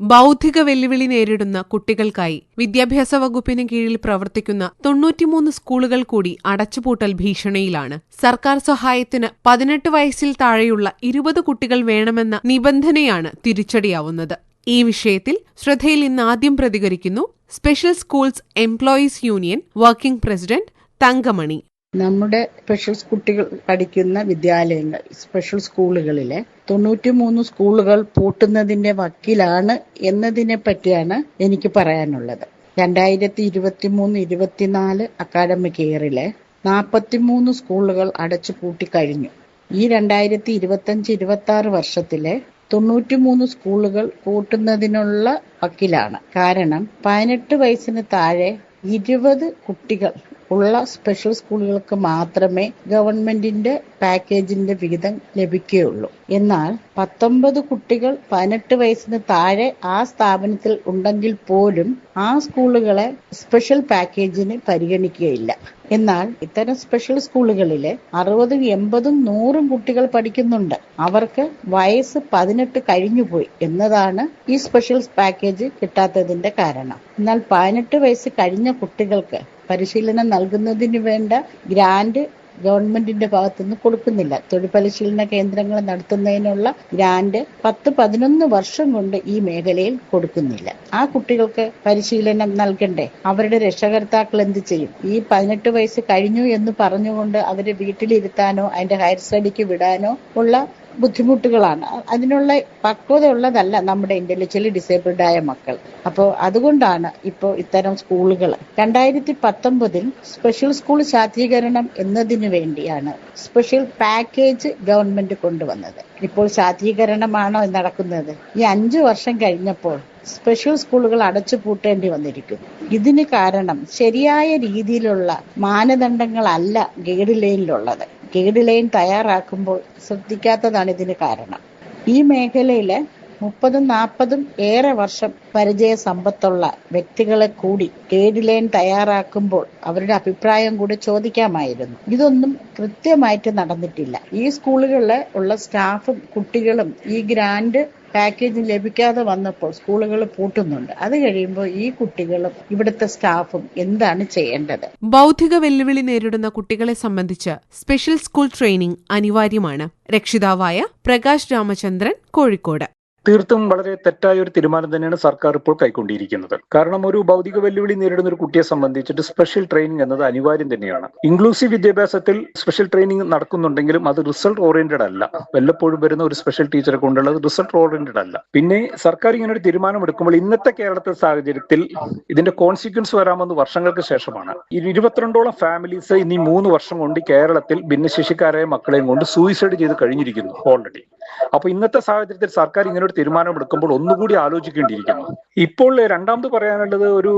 ബൗദ്ധിക വെല്ലുവിളി നേരിടുന്ന കുട്ടികൾക്കായി വിദ്യാഭ്യാസ വകുപ്പിന് കീഴിൽ പ്രവർത്തിക്കുന്ന തൊണ്ണൂറ്റിമൂന്ന് സ്കൂളുകൾ കൂടി അടച്ചുപൂട്ടൽ ഭീഷണിയിലാണ്. സർക്കാർ സഹായത്തിന് പതിനെട്ട് വയസ്സിൽ താഴെയുള്ള ഇരുപത് കുട്ടികൾ വേണമെന്ന നിബന്ധനയാണ് തിരിച്ചടിയാവുന്നത്. ഈ വിഷയത്തിൽ ശ്രദ്ധയിൽ ഇന്ന് ആദ്യം പ്രതികരിക്കുന്നു special schools employees union working president Thankamani. നമ്മുടെ സ്പെഷ്യൽ കുട്ടികൾ പഠിക്കുന്ന വിദ്യാലയങ്ങൾ സ്പെഷ്യൽ സ്കൂളുകളിലെ തൊണ്ണൂറ്റിമൂന്ന് സ്കൂളുകൾ പൂട്ടുന്നതിന്റെ വക്കിലാണ് എന്നതിനെ പറ്റിയാണ് എനിക്ക് പറയാനുള്ളത്. രണ്ടായിരത്തി ഇരുപത്തി മൂന്ന് ഇരുപത്തിനാല് അക്കാഡമിക് ഇയറിലെ നാൽപ്പത്തിമൂന്ന് സ്കൂളുകൾ അടച്ചു പൂട്ടിക്കഴിഞ്ഞു ഈ രണ്ടായിരത്തി ഇരുപത്തഞ്ച് ഇരുപത്തി ആറ് വർഷത്തിലെ തൊണ്ണൂറ്റിമൂന്ന് സ്കൂളുകൾ കൂട്ടുന്നതിനുള്ള വക്കിലാണ്. കാരണം പതിനെട്ട് വയസ്സിന് താഴെ ഇരുപത് കുട്ടികൾ ഉള്ള സ്പെഷ്യൽ സ്കൂളുകൾക്ക് മാത്രമേ ഗവൺമെന്റിന്റെ പാക്കേജിന്റെ വിഹിതം ലഭിക്കുകയുള്ളൂ. എന്നാൽ പത്തൊമ്പത് കുട്ടികൾ പതിനെട്ട് വയസ്സിന് താഴെ ആ സ്ഥാപനത്തിൽ ഉണ്ടെങ്കിൽ പോലും ആ സ്കൂളുകളെ സ്പെഷ്യൽ പാക്കേജിന് പരിഗണിക്കുകയില്ല. എന്നാൽ ഇത്തരം സ്പെഷ്യൽ സ്കൂളുകളിലെ അറുപതും എൺപതും നൂറും കുട്ടികൾ പഠിക്കുന്നുണ്ട്. അവർക്ക് വയസ്സ് പതിനെട്ട് കഴിഞ്ഞുപോയി എന്നതാണ് ഈ സ്പെഷ്യൽ പാക്കേജ് കിട്ടാത്തതിന്റെ കാരണം. എന്നാൽ പതിനെട്ട് വയസ്സ് കഴിഞ്ഞ കുട്ടികൾക്ക് പരിശീലനം നൽകുന്നതിന് വേണ്ട ഗ്രാന്റ് ഗവൺമെന്റിന്റെ ഭാഗത്തുനിന്ന് കൊടുക്കുന്നില്ല. തൊഴിൽ പരിശീലന കേന്ദ്രങ്ങൾ നടത്തുന്നതിനുള്ള ഗ്രാന്റ് പത്ത് പതിനൊന്ന് വർഷം കൊണ്ട് ഈ മേഖലയിൽ കൊടുക്കുന്നില്ല. ആ കുട്ടികൾക്ക് പരിശീലനം നൽകണ്ടേ? അവരുടെ രക്ഷകർത്താക്കൾ എന്ത് ചെയ്യും? ഈ പതിനെട്ട് വയസ്സ് കഴിഞ്ഞു എന്ന് പറഞ്ഞുകൊണ്ട് അവരെ വീട്ടിലിരുത്താനോ അതിന്റെ ഹയർ സ്റ്റഡിക്ക് വിടാനോ ഉള്ള ബുദ്ധിമുട്ടുകളാണ്. അതിനുള്ള പക്വത ഉള്ളതല്ല നമ്മുടെ ഇന്റലക്ച്വലി ഡിസേബിൾഡ് ആയ മക്കൾ. അപ്പോൾ അതുകൊണ്ടാണ് ഇപ്പോൾ ഇത്തരം സ്കൂളുകൾ രണ്ടായിരത്തി പത്തൊമ്പതിൽ സ്പെഷ്യൽ സ്കൂൾ ശാക്തീകരണം എന്നതിനു വേണ്ടിയാണ് സ്പെഷ്യൽ പാക്കേജ് ഗവൺമെന്റ് കൊണ്ടുവന്നത്. ഇപ്പോൾ ശാക്തീകരണമാണോ നടക്കുന്നത്? ഈ അഞ്ചു വർഷം കഴിഞ്ഞപ്പോൾ സ്പെഷ്യൽ സ്കൂളുകൾ അടച്ചു പൂട്ടേണ്ടി വന്നിരിക്കും ഇതിന് കാരണം ശരിയായ രീതിയിലുള്ള മാനദണ്ഡങ്ങളല്ല ഗൈഡ് ലൈനിലുള്ളത്. ഗൈഡ് ലൈൻ തയ്യാറാക്കുമ്പോൾ ശ്രദ്ധിക്കാത്തതാണ് ഇതിന് കാരണം. ഈ മേഖലയിലെ മുപ്പതും നാൽപ്പതും ഏറെ വർഷം പരിചയ സമ്പത്തുള്ള വ്യക്തികളെ കൂടി ഗൈഡ് ലൈൻ തയ്യാറാക്കുമ്പോൾ അവരുടെ അഭിപ്രായം കൂടി ചോദിക്കാമായിരുന്നു. ഇതൊന്നും കൃത്യമായിട്ട് നടന്നിട്ടില്ല. ഈ സ്കൂളുകളിൽ ഉള്ള സ്റ്റാഫും കുട്ടികളും ഈ ഗ്രാൻഡ് പാക്കേജ് ലഭിക്കാതെ വന്നപ്പോൾ സ്കൂളുകൾ പൂട്ടുന്നുണ്ട്. അത് കഴിയുമ്പോൾ ഈ കുട്ടികളും ഇവിടുത്തെ സ്റ്റാഫും എന്താണ് ചെയ്യേണ്ടത്? ബൗദ്ധിക വെല്ലുവിളി നേരിടുന്ന കുട്ടികളെ സംബന്ധിച്ച് സ്പെഷ്യൽ സ്കൂൾ ട്രെയിനിംഗ് അനിവാര്യമാണ്. രക്ഷിതാവായ പ്രകാശ് രാമചന്ദ്രൻ കോഴിക്കോട്. തീർത്തും വളരെ തെറ്റായ ഒരു തീരുമാനം തന്നെയാണ് സർക്കാർ ഇപ്പോൾ കൈക്കൊണ്ടിരിക്കുന്നത്. കാരണം ഒരു ഭൗതിക വെല്ലുവിളി നേരിടുന്ന ഒരു കുട്ടിയെ സംബന്ധിച്ചിട്ട് സ്പെഷ്യൽ ട്രെയിനിങ് എന്നത് അനിവാര്യം തന്നെയാണ്. ഇൻക്ലൂസീവ് വിദ്യാഭ്യാസത്തിൽ സ്പെഷ്യൽ ട്രെയിനിങ് നടക്കുന്നുണ്ടെങ്കിലും അത് റിസൾട്ട് ഓറിയന്റഡ് അല്ല. വല്ലപ്പോഴും വരുന്ന ഒരു സ്പെഷ്യൽ ടീച്ചറെ കൊണ്ടുള്ളത് റിസൾട്ട് ഓറിയന്റഡ് അല്ല. പിന്നെ സർക്കാർ ഇങ്ങനെ ഒരു തീരുമാനം എടുക്കുമ്പോൾ ഇന്നത്തെ കേരളത്തെ സാഹചര്യത്തിൽ ഇതിന്റെ കോൺസിക്വൻസ് വരാമെന്ന് വർഷങ്ങൾക്ക് ശേഷമാണ്. ഇരുപത്തിരണ്ടോളം ഫാമിലീസ് ഇനി മൂന്ന് വർഷം കൊണ്ട് കേരളത്തിൽ ഭിന്നശേഷിക്കാരായ മക്കളെയും കൊണ്ട് സൂയിസൈഡ് ചെയ്ത് കഴിഞ്ഞിരിക്കുന്നു ഓൾറെഡി അപ്പൊ ഇന്നത്തെ സാഹചര്യത്തിൽ സർക്കാർ ഇങ്ങനെ ഒരു തീരുമാനം എടുക്കുമ്പോൾ ഒന്നുകൂടി ആലോചിക്കേണ്ടിയിരിക്കുന്നു. ഇപ്പോൾ രണ്ടാമത് പറയാനുള്ളത് ഒരു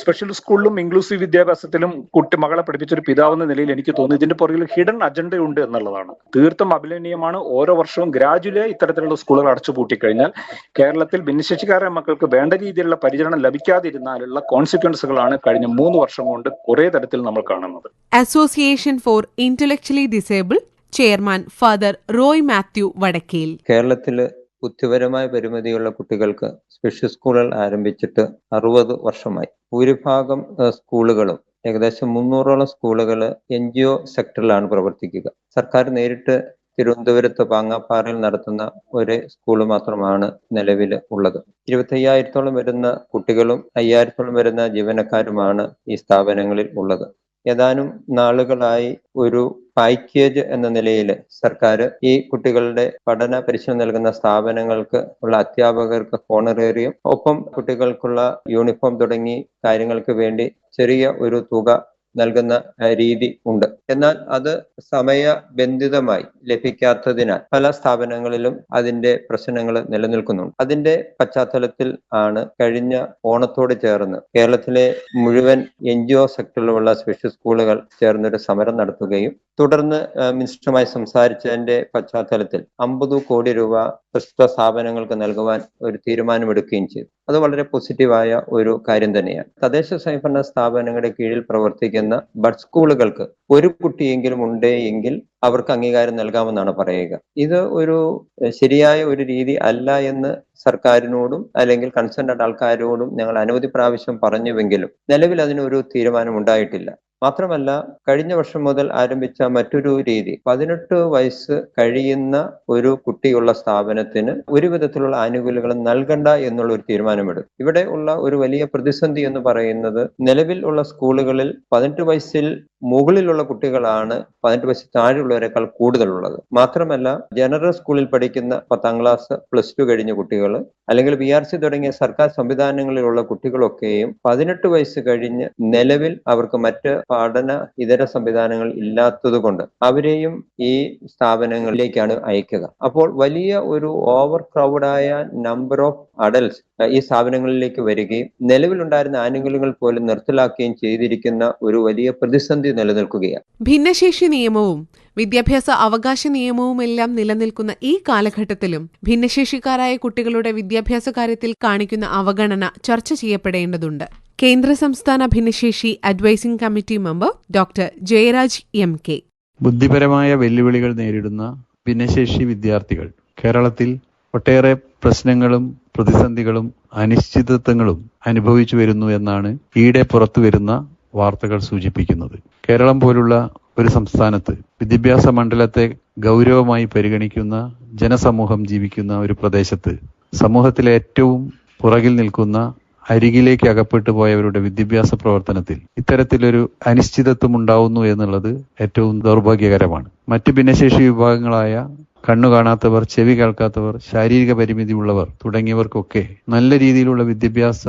സ്പെഷ്യൽ സ്കൂളിലും ഇൻക്ലൂസീവ് വിദ്യാഭ്യാസത്തിലും കുട്ടി മകളെ പഠിപ്പിച്ച ഒരു പിതാവെന്ന നിലയിൽ എനിക്ക് തോന്നുന്നു. ഇതിന്റെ പുറകിൽ ഹിഡൻ അജണ്ട ഉണ്ട് എന്നുള്ളതാണ്. തീർത്തും അഭിലഷണീയമാണ് ഓരോ വർഷവും ഗ്രാജുവലി ഇത്തരത്തിലുള്ള സ്കൂളുകൾ അടച്ചു പൂട്ടിക്കഴിഞ്ഞാൽ കേരളത്തിൽ ഭിന്നശേഷിക്കാരായ മക്കൾക്ക് വേണ്ട രീതിയിലുള്ള പരിചരണം ലഭിക്കാതിരുന്നാലുള്ള കോൺസിക്വൻസുകളാണ് കഴിഞ്ഞ മൂന്ന് വർഷം കൊണ്ട് കുറെ തരത്തിൽ നമ്മൾ കാണുന്നത്. Association for intellectually disable chairman father Roy Mathew Vadakkel. കേരളത്തിൽ ബുദ്ധിപരമായ പരിമിതിയുള്ള കുട്ടികൾക്ക് സ്പെഷ്യൽ സ്കൂളുകൾ ആരംഭിച്ചിട്ട് അറുപത് വർഷമായി. ഭൂരിഭാഗം സ്കൂളുകളും ഏകദേശം മുന്നൂറോളം സ്കൂളുകൾ എൻ ജി ഒ സെക്ടറിലാണ് പ്രവർത്തിക്കുക. സർക്കാർ നേരിട്ട് തിരുവനന്തപുരത്ത് പാങ്ങാപ്പാറയിൽ നടത്തുന്ന ഒരു സ്കൂൾ മാത്രമാണ് നിലവിൽ ഉള്ളത്. ഇരുപത്തയ്യായിരത്തോളം വരുന്ന കുട്ടികളും അയ്യായിരത്തോളം വരുന്ന ജീവനക്കാരുമാണ് ഈ സ്ഥാപനങ്ങളിൽ ഉള്ളത്. ഏതാനും നാളുകളായി ഒരു പാക്കേജ് എന്ന നിലയിൽ സർക്കാർ ഈ കുട്ടികളുടെ പഠന പരിശീലനം നൽകുന്ന സ്ഥാപനങ്ങൾക്ക് ഉള്ള അധ്യാപകർക്ക് ഹോണറേറിയം ഒപ്പം കുട്ടികൾക്കുള്ള യൂണിഫോം തുടങ്ങി കാര്യങ്ങൾക്ക് വേണ്ടി ചെറിയ ഒരു തുക നൽകുന്ന രീതി ഉണ്ട്. എന്നാൽ അത് സമയബന്ധിതമായി ലഭിക്കാത്തതിനാൽ പല സ്ഥാപനങ്ങളിലും അതിന്റെ പ്രശ്നങ്ങൾ നിലനിൽക്കുന്നുണ്ട്. അതിന്റെ പശ്ചാത്തലത്തിൽ ആണ് കഴിഞ്ഞ ഓണത്തോട് ചേർന്ന് കേരളത്തിലെ മുഴുവൻ എൻ ജി ഒ സെക്ടറിലുമുള്ള സ്പെഷ്യൽ സ്കൂളുകൾ ചേർന്നൊരു സമരം നടത്തുകയും തുടർന്ന് മിനിസ്റ്ററുമായി സംസാരിച്ചതിന്റെ പശ്ചാത്തലത്തിൽ അമ്പത് കോടി രൂപ പ്രസ്തുത സ്ഥാപനങ്ങൾക്ക് നൽകുവാൻ ഒരു തീരുമാനമെടുക്കുകയും ചെയ്തു. അത് വളരെ പോസിറ്റീവായ ഒരു കാര്യം തന്നെയാണ്. തദ്ദേശ സ്വയംഭരണ സ്ഥാപനങ്ങളുടെ കീഴിൽ പ്രവർത്തിക്കുന്ന ബഡ് സ്കൂളുകൾക്ക് ഒരു കുട്ടിയെങ്കിലും ഉണ്ടേ എങ്കിൽ അവർക്ക് അംഗീകാരം നൽകാമെന്നാണ് പറയുക. ഇത് ഒരു ശരിയായ ഒരു രീതി അല്ല എന്ന് സർക്കാരിനോടും അല്ലെങ്കിൽ കൺസേൺഡ് ആൾക്കാരോടും ഞങ്ങൾ അനവധി പ്രാവശ്യം പറഞ്ഞുവെങ്കിലും നിലവിൽ അതിനൊരു തീരുമാനം ഉണ്ടായിട്ടില്ല. മാത്രമല്ല കഴിഞ്ഞ വർഷം മുതൽ ആരംഭിച്ച മറ്റൊരു രീതി. പതിനെട്ട് വയസ്സ് കഴിയുന്ന ഒരു കുട്ടിയുള്ള സ്ഥാപനത്തിന് ഒരു വിധത്തിലുള്ള ആനുകൂല്യങ്ങളും നൽകണ്ട എന്നുള്ള ഒരു തീരുമാനമെടുത്തു. ഇവിടെ ഉള്ള ഒരു വലിയ പ്രതിസന്ധി എന്ന് പറയുന്നത് നിലവിൽ ഉള്ള സ്കൂളുകളിൽ പതിനെട്ട് വയസ്സിൽ മുകളിലുള്ള കുട്ടികളാണ് പതിനെട്ട് വയസ്സിൽ താഴെയുള്ളവരെക്കാൾ കൂടുതലുള്ളത്. മാത്രമല്ല ജനറൽ സ്കൂളിൽ പഠിക്കുന്ന പത്താം ക്ലാസ് പ്ലസ് ടു കഴിഞ്ഞ കുട്ടികൾ അല്ലെങ്കിൽ ബി ആർ സി തുടങ്ങിയ സർക്കാർ സംവിധാനങ്ങളിലുള്ള കുട്ടികളൊക്കെയും പതിനെട്ട് വയസ്സ് കഴിഞ്ഞ് നിലവിൽ അവർക്ക് മറ്റ് പഠന ഇതര സംവിധാനങ്ങൾ ഇല്ലാത്തത് കൊണ്ട് അവരെയും ഈ സ്ഥാപനങ്ങളിലേക്കാണ് അയക്കുക. അപ്പോൾ വലിയ ഒരു ഓവർ ക്രൗഡായ നമ്പർ ഓഫ് അഡൽസ് ഈ സ്ഥാപനങ്ങളിലേക്ക് വരികയും നിലവിലുണ്ടായിരുന്ന ആനുകൂല്യങ്ങൾ പോലും നിർത്തലാക്കുകയും ചെയ്തിരിക്കുന്ന ഒരു വലിയ പ്രതിസന്ധി നിലനിൽക്കുകയാണ്. ഭിന്നശേഷി നിയമവും വിദ്യാഭ്യാസ അവകാശ നിയമവുമെല്ലാം നിലനിൽക്കുന്ന ഈ കാലഘട്ടത്തിലും ഭിന്നശേഷിക്കാരായ കുട്ടികളുടെ വിദ്യാഭ്യാസ കാര്യത്തിൽ കാണിക്കുന്ന അവഗണന ചർച്ച ചെയ്യപ്പെടേണ്ടതുണ്ട്. കേന്ദ്ര സംസ്ഥാന ഭിന്നശേഷി advising committee member doctor Jayaraj M K. ബുദ്ധിപരമായ വെല്ലുവിളികൾ നേരിടുന്ന ഭിന്നശേഷി വിദ്യാർത്ഥികൾ കേരളത്തിൽ ഒട്ടേറെ പ്രശ്നങ്ങളും പ്രതിസന്ധികളും അനിശ്ചിതത്വങ്ങളും അനുഭവിച്ചു വരുന്നു എന്നാണ് ഈയിടെ പുറത്തു വരുന്ന വാർത്തകൾ സൂചിപ്പിക്കുന്നത്. കേരളം പോലുള്ള ഒരു സംസ്ഥാനത്ത് വിദ്യാഭ്യാസ മണ്ഡലത്തെ ഗൗരവമായി പരിഗണിക്കുന്ന ജനസമൂഹം ജീവിക്കുന്ന ഒരു പ്രദേശത്ത് സമൂഹത്തിലെ ഏറ്റവും പുറകിൽ നിൽക്കുന്ന അരികിലേക്ക് അകപ്പെട്ടു പോയവരുടെ വിദ്യാഭ്യാസ പ്രവർത്തനത്തിൽ ഇത്തരത്തിലൊരു അനിശ്ചിതത്വം ഉണ്ടാവുന്നു എന്നുള്ളത് ഏറ്റവും ദൗർഭാഗ്യകരമാണ്. മറ്റ് ഭിന്നശേഷി വിഭാഗങ്ങളായ കണ്ണു കാണാത്തവർ ചെവി കേൾക്കാത്തവർ ശാരീരിക പരിമിതി ഉള്ളവർ തുടങ്ങിയവർക്കൊക്കെ നല്ല രീതിയിലുള്ള വിദ്യാഭ്യാസ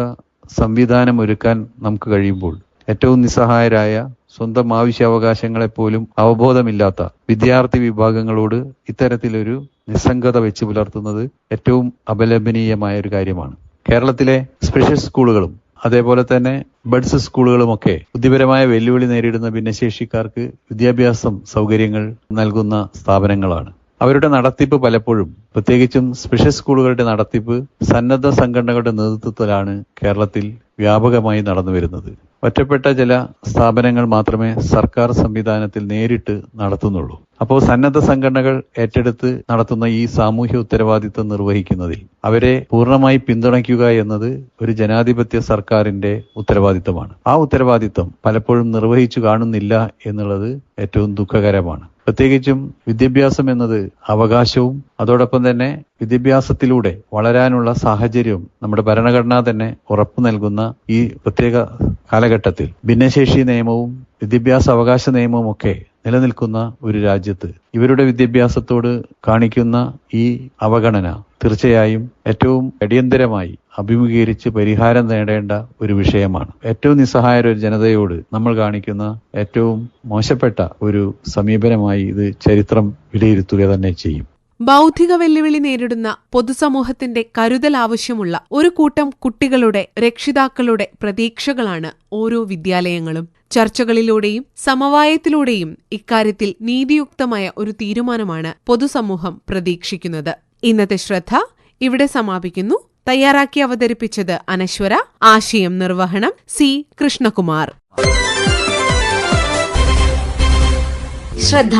സംവിധാനം ഒരുക്കാൻ നമുക്ക് കഴിയുമ്പോൾ ഏറ്റവും നിസ്സഹായരായ സ്വന്തം ആവശ്യാവകാശങ്ങളെപ്പോലും അവബോധമില്ലാത്ത വിദ്യാർത്ഥി വിഭാഗങ്ങളോട് ഇത്തരത്തിലൊരു നിസ്സംഗത വെച്ച് പുലർത്തുന്നത് ഏറ്റവും അപലപനീയമായ ഒരു കാര്യമാണ്. കേരളത്തിലെ സ്പെഷ്യൽ സ്കൂളുകളും അതേപോലെ തന്നെ ബഡ്സ് സ്കൂളുകളുമൊക്കെ ബുദ്ധിപരമായ വെല്ലുവിളി നേരിടുന്ന ഭിന്നശേഷിക്കാർക്ക് വിദ്യാഭ്യാസം സൗകര്യങ്ങൾ നൽകുന്ന സ്ഥാപനങ്ങളാണ്. അവരുടെ നടത്തിപ്പ് പലപ്പോഴും പ്രത്യേകിച്ചും സ്പെഷ്യൽ സ്കൂളുകളുടെ നടത്തിപ്പ് സന്നദ്ധ സംഘടനകളുടെ നേതൃത്വത്തിലാണ് കേരളത്തിൽ വ്യാപകമായി നടന്നു വരുന്നത് ഒറ്റപ്പെട്ട ചില സ്ഥാപനങ്ങൾ മാത്രമേ സർക്കാർ സംവിധാനത്തിൽ നേരിട്ട് നടത്തുന്നുള്ളൂ. അപ്പോൾ സന്നദ്ധ സംഘടനകൾ ഏറ്റെടുത്ത് നടത്തുന്ന ഈ സാമൂഹ്യ ഉത്തരവാദിത്വം നിർവഹിക്കുന്നതിൽ അവരെ പൂർണമായി പിന്തുണയ്ക്കുക എന്നത് ഒരു ജനാധിപത്യ സർക്കാരിന്റെ ഉത്തരവാദിത്തമാണ് ആ ഉത്തരവാദിത്തം പലപ്പോഴും നിർവഹിച്ചു കാണുന്നില്ല എന്നുള്ളത് ഏറ്റവും ദുഃഖകരമാണ്. പ്രത്യേകിച്ചും വിദ്യാഭ്യാസം എന്നത് അവകാശവും അതോടൊപ്പം തന്നെ വിദ്യാഭ്യാസത്തിലൂടെ വളരാനുള്ള സാഹചര്യവും നമ്മുടെ ഭരണഘടന തന്നെ ഉറപ്പു നൽകുന്ന ഈ പ്രത്യേക കാലഘട്ടത്തിൽ ഭിന്നശേഷി നിയമവും വിദ്യാഭ്യാസ അവകാശ നിയമവും ഒക്കെ നിലനിൽക്കുന്ന ഒരു രാജ്യത്ത് ഇവരുടെ വിദ്യാഭ്യാസത്തോട് കാണിക്കുന്ന ഈ അവഗണന തീർച്ചയായും ഏറ്റവും അടിയന്തരമായി അഭിമുഖീകരിച്ച് പരിഹാരം നേടേണ്ട ഒരു വിഷയമാണ്. ഏറ്റവും നിസ്സഹായ ഒരു ജനതയോട് നമ്മൾ കാണിക്കുന്ന ഏറ്റവും മോശപ്പെട്ട ഒരു സമീപനമായി ഇത് ചരിത്രം വിലയിരുത്തുക തന്നെ ചെയ്യും. ബൗദ്ധിക വെല്ലുവിളി നേരിടുന്ന പൊതുസമൂഹത്തിന്റെ കരുതൽ ആവശ്യമുള്ള ഒരു കൂട്ടം കുട്ടികളുടെ രക്ഷിതാക്കളുടെ പ്രതീക്ഷകളാണ് ഓരോ വിദ്യാലയങ്ങളും. ചർച്ചകളിലൂടെയും സമവായത്തിലൂടെയും ഇക്കാര്യത്തിൽ നീതിയുക്തമായ ഒരു തീരുമാനമാണ് പൊതുസമൂഹം പ്രതീക്ഷിക്കുന്നത്. ഇന്നത്തെ ശ്രദ്ധ ഇവിടെ സമാപിക്കുന്നു. തയ്യാറാക്കി അവതരിപ്പിച്ചത് അനശ്വര ആശയം നിർവഹണം സി കൃഷ്ണകുമാർ. ശ്രദ്ധ.